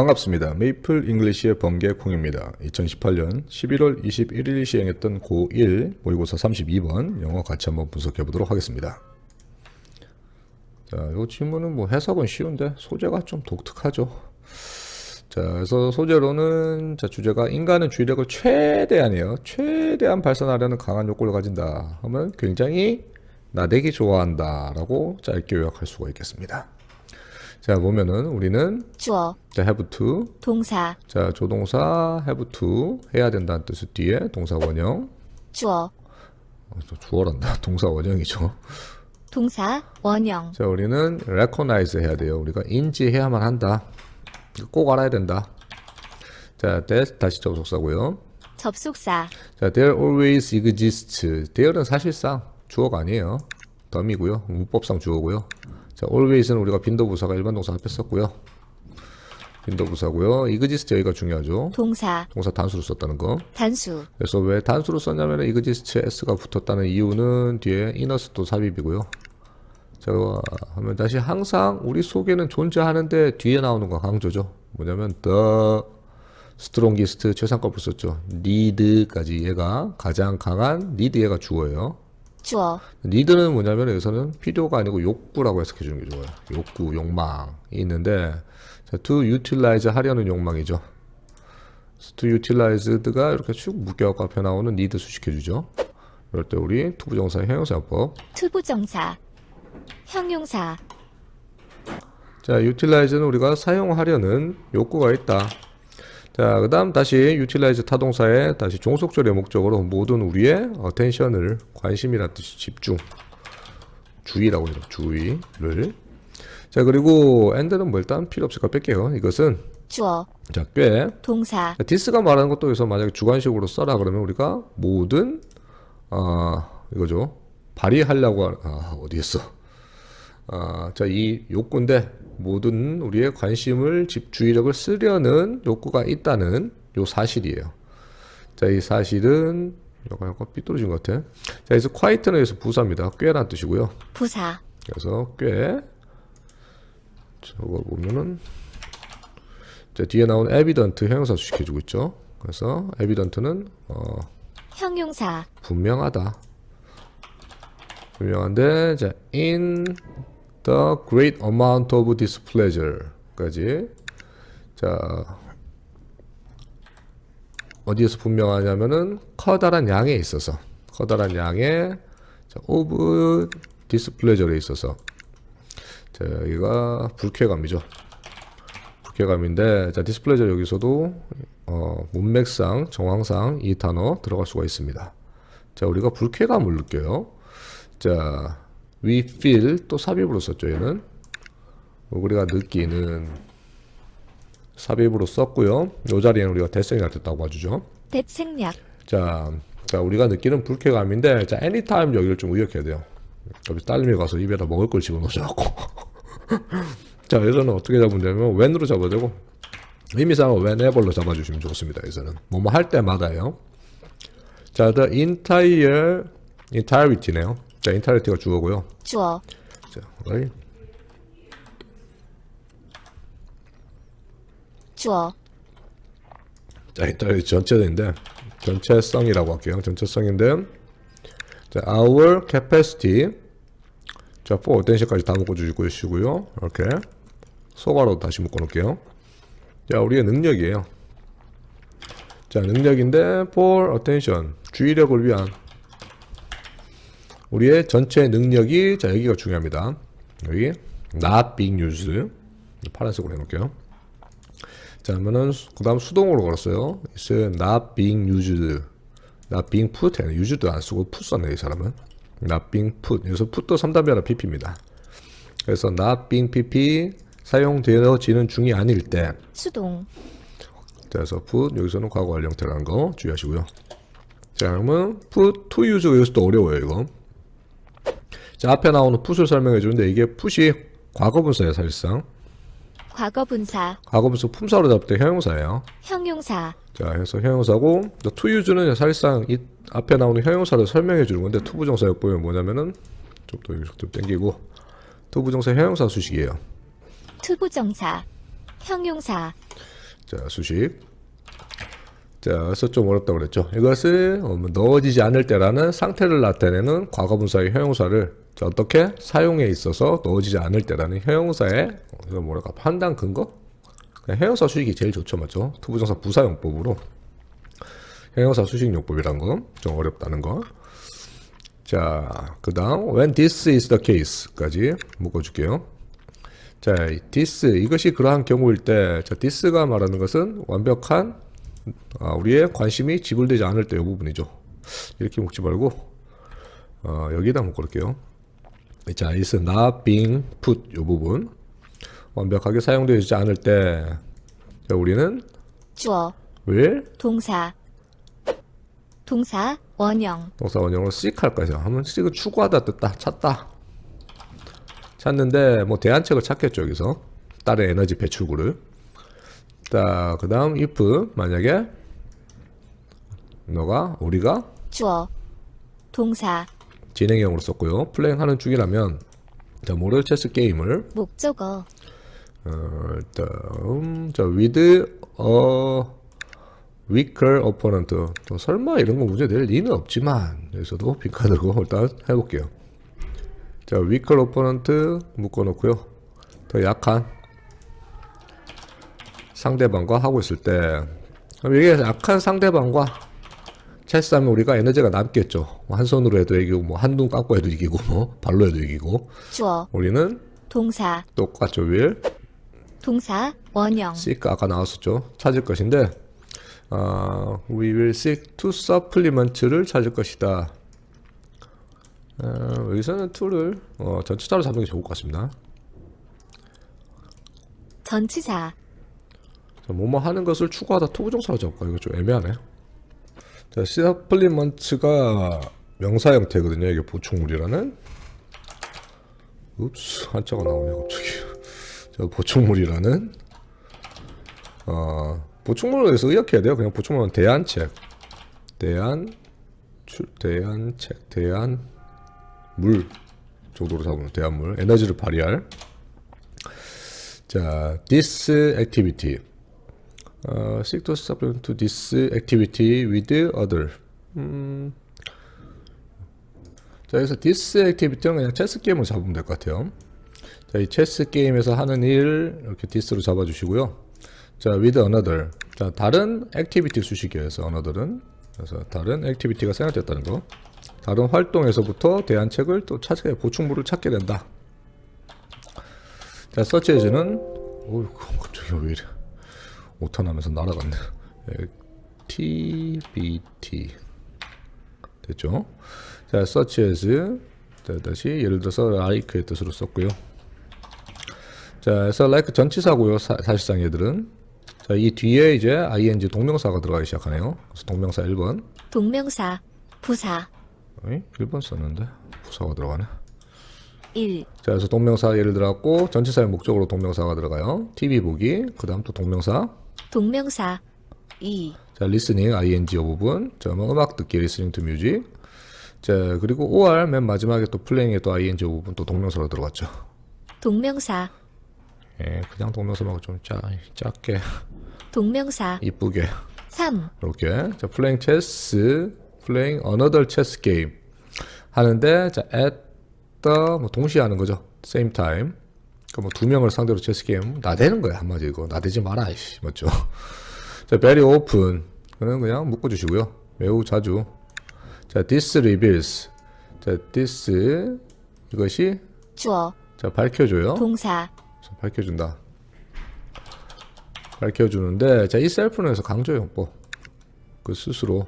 반갑습니다. 메이플 잉글리시의 번개콩입니다. 2018년 11월 21일 시행했던 고1 모의고사 32번 영어 같이 한번 분석해 보도록 하겠습니다. 자, 이 질문은 뭐 해석은 쉬운데 소재가 좀 독특하죠. 자, 그래서 소재로는 자, 주제가 인간은 주의력을 최대한이에요. 최대한 발산하려는 강한 욕구를 가진다. 하면 굉장히 나대기 좋아한다라고 짧게 요약할 수가 있겠습니다. 자, 보면은 우리는 주어, 자, have to 동사, 자, 조동사 have to 해야 된다는 뜻 뒤에 동사 원형 주어, 어, 저 주어란다. 동사 원형이죠. 동사, 원형, 자, 우리는 recognize 해야 돼요. 우리가 인지해야만 한다. 꼭 알아야 된다. 자, that 다시 접속사고요. 접속사, 자, there always exists. there는 사실상 주어가 아니에요. 덤이고요. 문법상 주어고요. 자, always는 우리가 빈도 부사가 일반 동사 앞에 썼고요. 빈도 부사고요. exist 여기가 중요하죠. 동사, 동사 단수로 썼다는 거. 단수, 그래서 왜 단수로 썼냐면 exist s가 붙었다는 이유는 뒤에 이너스도 삽입이고요. 자, 하면 다시 항상 우리 속에는 존재하는데 뒤에 나오는 거 강조죠. 뭐냐면 the strongest 최상급을 썼죠. need까지 얘가 가장 강한 need 얘가 주어예요. 주어, need는 뭐냐면 여기서는 필요가 아니고 욕구라고 해석해 주는 게 좋아요. 욕구, 욕망이 있는데 자, to utilize 하려는 욕망이죠. to utilized가 이렇게 쭉 묶여갖고 앞에 나오는 need 수식해 주죠. 이럴 때 우리 투부정사 형용사법 투부정사, 형용사, 자, utilize는 우리가 사용하려는 욕구가 있다. 자, 그 다음 다시 utilize 타동사에 다시 종속절의 목적으로 모든 우리의 attention을 관심이란 뜻이 집중, 주의라고 해요. 주의를. 자, 그리고 and는 뭐 일단 필요 없으니까 뺄게요. 이것은 주어, 자, 꽤. 동사, 자, this가 말하는 것도 여기서 만약에 주관식으로 써라 그러면 우리가 모든 아 이거죠. 발휘하려고 하, 아 어디 있어? 아, 자, 이 욕구인데 모든 우리의 관심을 집 주의력을 쓰려는 욕구가 있다는 요 사실이에요. 자, 이 사실은 약간 약간 삐뚤어진 것 같아. 자, 그래서 quiet는 여기서 부사입니다. 꽤란 뜻이고요. 부사, 그래서 꽤 저거 보면은 자, 뒤에 나온 evident 형용사 수식해주고 있죠. 그래서 evident는 어, 형용사, 분명하다. 분명한데 자, in the great amount of displeasure까지 자 어디에서 분명하냐면은 커다란 양에 있어서 커다란 양의 자, of displeasure에 있어서 자 여기가 불쾌감이죠. 불쾌감인데 자 디스플레이저 여기서도 어, 문맥상 정황상 이 단어 들어갈 수가 있습니다. 자 우리가 불쾌감을 느껴요. 자 we feel 또 삽입으로 썼죠 얘는 우리가 느끼는 삽입으로 썼고요. 이 자리에는 우리가 대생이 됐다고 봐주죠. 대책력, 자, 자 우리가 느끼는 불쾌감인데 자 anytime 여기를 좀 의역해야 돼요. 여기 딸님이 가서 입에다 먹을 걸 집어넣자고. 자 여기서는 어떻게 잡으면 되냐면 when으로 잡아야 되고 의미상은 whenever로 잡아주시면 좋습니다. 여기서는 뭐뭐 할 때마다요. 자, the entire entirety네요. 자, entirety가 주어고요. 주어, 자, 어이. 주어, 자, 일단 전체인데 전체성이라고 할게요. 전체성인데 자, our capacity 자, for attention까지 다 묶어 주시고요. 이렇게 소괄호 다시 묶어 놓을게요. 자, 우리의 능력이에요. 자, 능력인데 for attention 주의력을 위한 우리의 전체 능력이 자, 여기가 중요합니다. 여기 not being used 파란색으로 해 놓을게요. 자, 그러면은 그 다음 수동으로 걸었어요. is not being used, not being put, used도 안 쓰고 put 썼네 이 사람은. not being put. 여기서 put도 3단변화 pp입니다. 그래서 not being pp 사용되어지는 중이 아닐 때, 수동, 자, 그래서 put 여기서는 과거 완료 형태라는 거 주의하시고요. 자, 그러면 put to use 여기서 또 어려워요 이거. 자, 앞에 나오는 put을 설명해 주는데 이게 put이 과거 분사예요 사실상. 과거 분사, 과거 분사 품사로 잡을 때 형용사예요. 형용사, 자, 해서 형용사고 use는 사실상 이 앞에 나오는 형용사를 설명해 주는 건데 투부정사 역보면 뭐냐면은 좀더 좀 땡기고 투부정사 형용사 수식이에요. 투부정사, 형용사, 자, 수식. 자, 그래서 좀 어렵다고 그랬죠. 이것을 어, 뭐 넣어지지 않을 때라는 상태를 나타내는 과거분사의 형용사를 자, 어떻게 사용에 있어서 넣어지지 않을 때라는 형용사의 뭐랄까 판단 근거? 형용사 수식이 제일 좋죠, 맞죠? 투부정사 부사용법으로 형용사 수식용법이란 거좀 어렵다는 거. 자, 그다음 when this is the case까지 묶어줄게요. 자, 이 this 이것이 그러한 경우일 때, 자, this가 말하는 것은 완벽한 아, 우리의 관심이 지불되지 않을 때 이 부분이죠. 이렇게 묶지 말고 어, 여기다 묶을게요. 자, is not being put 이 부분. 완벽하게 사용되지 않을 때, 자, 우리는 주어, will 동사, 동사, 원형, 동사 원형으로 seek 할까요? 하면 seek은 추구하다 뜻다 찾다. 찾는데 뭐 대안책을 찾겠죠 여기서. 딸의 에너지 배출구를. 자 그다음 if 만약에 너가 우리가 주어, 동사, 진행형으로 썼고요. 플레잉하는 중이라면 자 모럴 체스 게임을 목적어, 어, 다음 자 with a weaker opponent. 또 설마 이런 거 문제 될 리는 없지만 여기서도 빈칸으로 일단 해볼게요. 자 weaker opponent 묶어놓고요. 더 약한 상대방과 하고 있을 때. 그럼 이게 약한 상대방과 체스하면 우리가 에너지가 남겠죠 뭐한 손으로 해도 이기고 뭐 한 눈 감고 해도 이기고 뭐 발로 해도 이기고 주어, 우리는 동사, 똑같죠 will 동사, 원형, seek 아까 나왔었죠. 찾을 것인데 어, we will seek to supplement를 찾을 것이다. 어, 여기서는 to를 어, 전체자로 잡는 게 좋을 것 같습니다. 전치사, 자, 뭐뭐 하는 것을 추구하다 투부정사로 잡을까? 이거 좀 애매하네. 자, supplement가 명사 형태거든요. 이게 보충물이라는. 읍스 한자가 나오네 갑자기. 자, 보충물이라는. 어, 보충물에서 의역해야 돼요. 그냥 보충물은 대안책, 대안, 출, 대안책, 대안, 물 정도로 잡으면 대안물, 에너지를 발휘할. 자, this activity. 어, seek to supplement to this activity with other. 음. 자, 여기서 this activity는 그냥 체스 게임을 잡으면 될 것 같아요. 자, 이 체스 게임에서 하는 일 이렇게 this로 잡아주시고요. 자, with another. 자, 다른 수식이에요. 그래서 another은 그래서 다른 액티비티가 생각됐다는 거. 다른 활동에서부터 대안책을 또 찾게 보충물을 찾게 된다. 자, 서치에즈는 어우, 갑자기 왜 이래? 오탄 하면서 날아갔네. TBT 됐죠? 자, search as 자, 다시 예를 들어서 like의 뜻으로 썼고요. 자, 그래서 like 전치사고요. 사, 사실상 얘들은 자, 이 뒤에 이제 ing 동명사가 들어가기 시작하네요. 그래서 동명사 1번. 동명사, 부사, 어이? 1번 썼는데 부사가 들어가네. 1, 자, 그래서 동명사 예를 들어갖고 전치사의 목적으로 동명사가 들어가요. TV 보기. 그 다음 또 동명사. 동명사, 2, 자, listening ing 요 부분. 자, 뭐 음악 듣기 listening to music. 자, 그리고 or 맨 마지막에 또 playing에 또 ing 요 부분 또 동명사로 들어갔죠. 동명사, 예, 그냥 동명사 말고 좀 짜, 작게 동명사, 이쁘게 3, 이렇게. 자, playing chess, playing another chess game 하는데 자, at the 뭐 동시에 하는 거죠. same time. 그러니까 뭐두 명을 상대로 체스 게임 나대는 거야 한마디 이거 나대지 마라 이씨 맞죠? 자, very often 그는 그냥 묶어주시고요. 매우 자주. 자, this reveals. 자, this 이것이 주어, 자 밝혀줘요. 동사, 자, 밝혀준다. 밝혀주는데 자, 이 셀프는 해서 강조 용법. 그 스스로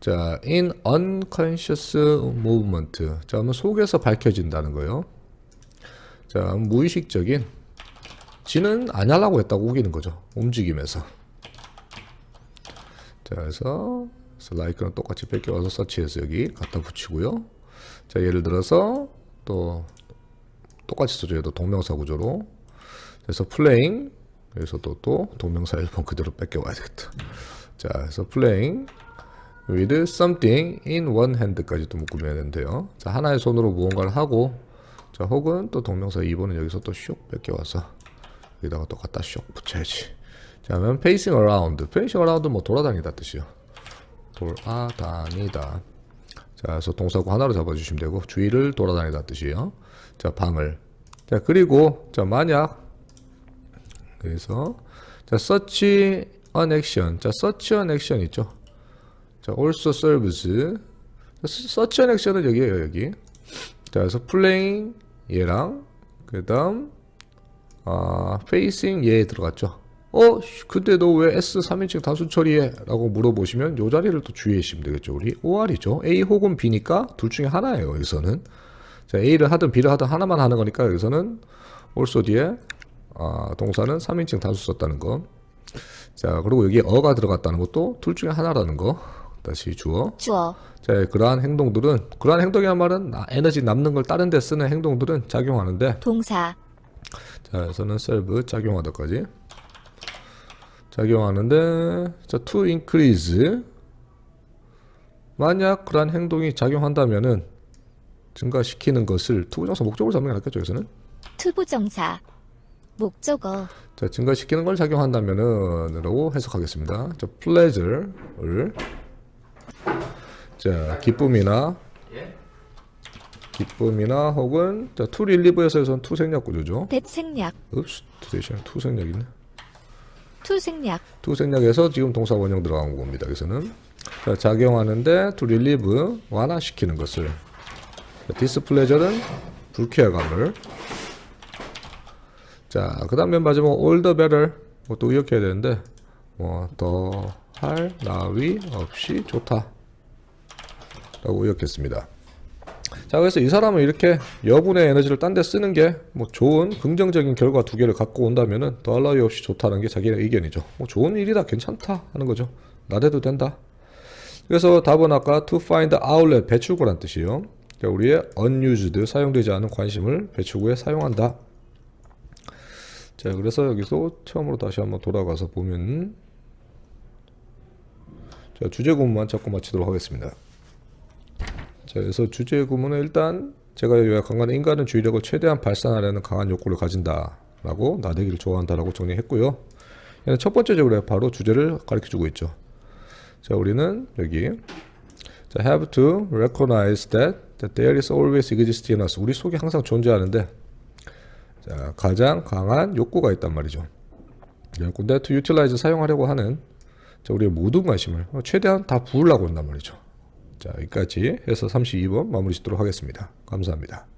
자, in unconscious movement. 자, 그러면 속에서 밝혀진다는 거예요. 자, 무의식적인 지는 안 하려고 했다고 우기는 거죠. 움직임에서. 자, 그래서 라이크는 똑같이 뺏겨와서 서치해서 여기 갖다 붙이고요. 자, 예를 들어서 또 똑같이 써줘요. 또 동명사 구조로. 그래서 playing 여기서도 또 동명사 1번 그대로 뺏겨와야 되겠다. 자, 그래서 playing with something in one hand까지 또 묶으면 되는데요. 자, 하나의 손으로 무언가를 하고 자, 혹은 또 동명사 2번은 여기서 또슉 뺏겨와서 여기다가 또 갖다 쇽 붙여야지. 자, 그러면 facing around. around 뭐 돌아다니다 뜻이요. 돌아다니다. 자, 그래서 동사구 하나로 잡아주시면 되고 주위를 돌아다니다 뜻이에요. 자, 방을. 자, 그리고 자 만약 그래서 자 search an action. 자 search an action 있죠. 자 also serves. 자, search an action은 여기에요 여기. 자 그래서 playing 얘랑 그 다음 아 facing 얘 들어갔죠. 어 근데 너 왜 S 3인칭 단수 처리해? 라고 물어보시면 요 자리를 또 주의하시면 되겠죠. 우리 OR이죠. A 혹은 B니까 둘 중에 하나예요. 여기서는. 자, A를 하든 B를 하든 하나만 하는 거니까 여기서는 also 뒤에 아, 동사는 3인칭 단수 썼다는 거. 자, 그리고 여기 어가 들어갔다는 것도 둘 중에 하나라는 거. 다시 주어. 주어, 자, 그러한 행동들은 그러한 행동이란 말은 나- 에너지 남는 걸 다른 데 쓰는 행동들은 작용하는데. 동사, 자, 여기서는 serve 작용하다까지. 작용하는데 자, to increase. 만약 그러한 행동이 작용한다면은 증가시키는 것을 투부정사 목적으로 잡는 게 낫겠죠, 여기서는. 투부정사, 목적어, 자, 증가시키는 걸 작용한다면은 라고 해석하겠습니다. 자, pleasure를 자, 기쁨이나 기쁨이나 혹은 자, to relieve에서 여기서는 to 생략 구조죠. 대생략, 읍스, 대신 to 생략 있네. 투 생략, to 생략에서 지금 동사 원형 들어간 겁니다. 여기서는 자, 작용하는데 to relieve 완화시키는 것을 자, displeasure는 불쾌감을 자, 그 다음 맨 마지막 all the better 뭐또 이렇게 해야 되는데 뭐 더 할 나위 없이 좋다 라고 이렇겠습니다. 자, 그래서 이 사람은 이렇게 여분의 에너지를 딴 데 쓰는 게 뭐 좋은 긍정적인 결과 두 개를 갖고 온다면은 더할 나위 없이 좋다는 게 자기의 의견이죠. 뭐 좋은 일이다, 괜찮다 하는 거죠. 나대도 된다. 그래서 답은 아까 to find outlet 배출구란 뜻이에요. 그러니까 우리의 unused 사용되지 않은 관심을 배출구에 사용한다. 자, 그래서 여기서 처음으로 다시 한번 돌아가서 보면 자, 주제 구문만 잡고 마치도록 하겠습니다. 자, 그래서 주제 구문은 일단 제가 요약한 건 인간은 주의력을 최대한 발산하려는 강한 욕구를 가진다라고 나대기를 좋아한다라고 정리했고요. 첫 번째 적으로 바로 주제를 가르쳐 주고 있죠. 자, 우리는 여기 자, have to recognize that, that there is always existing in us. 우리 속에 항상 존재하는데 자, 가장 강한 욕구가 있단 말이죠. 욕구인데 to utilize 사용하려고 하는 자, 우리의 모든 관심을 최대한 다 부으려고 한단 말이죠. 자, 여기까지 해서 32번 마무리 짓도록 하겠습니다. 감사합니다.